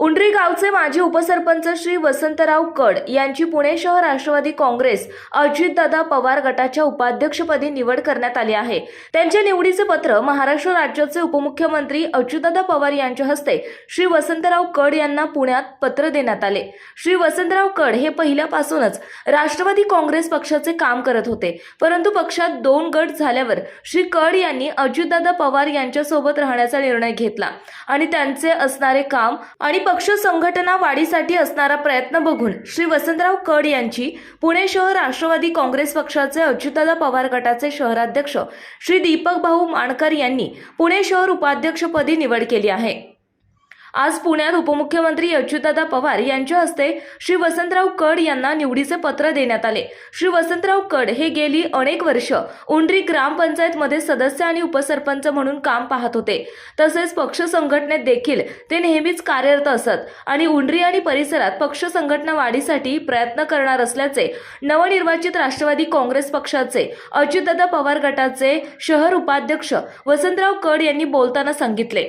उंडरी गावचे माजी उपसरपंच श्री वसंतराव कड यांची पुणे शहर राष्ट्रवादी काँग्रेस अजितदादा पवार गटाच्या उपाध्यक्षपदी निवड करण्यात आली आहे. त्यांच्या निवडीचे पत्र महाराष्ट्र राज्याचे उपमुख्यमंत्री अजितदादा पवार यांच्या हस्ते श्री वसंतराव कड यांना पुण्यात पत्र देण्यात आले. श्री वसंतराव कड हे पहिल्यापासूनच राष्ट्रवादी काँग्रेस पक्षाचे काम करत होते. परंतु पक्षात दोन गट झाल्यावर श्री कड यांनी अजितदादा पवार यांच्यासोबत राहण्याचा निर्णय घेतला आणि त्यांचे असणारे काम आणि पक्ष संघटना वाढीसाठी असणारा प्रयत्न बघून श्री वसंतराव कड यांची पुणे शहर राष्ट्रवादी काँग्रेस पक्षाचे अच्युतदा पवार गटाचे शहराध्यक्ष श्री दीपक भाऊ माणकर यांनी पुणे शहर उपाध्यक्षपदी निवड केली आहे. आज पुण्यात उपमुख्यमंत्री अच्युतदादा पवार यांच्या हस्ते श्री वसंतराव कड यांना निवडीचे पत्र देण्यात आले. श्री वसंतराव कड हे गेली अनेक वर्ष उंडरी ग्रामपंचायतमध्ये सदस्य आणि उपसरपंच म्हणून काम पाहत होते. तसेच पक्ष संघटनेत देखील ते नेहमीच कार्यरत असत आणि उंडरी आणि परिसरात पक्ष संघटना वाढीसाठी प्रयत्न करणार असल्याचे नवनिर्वाचित राष्ट्रवादी काँग्रेस पक्षाचे अच्युतदा पवार गटाचे शहर उपाध्यक्ष वसंतराव कड यांनी बोलताना सांगितले.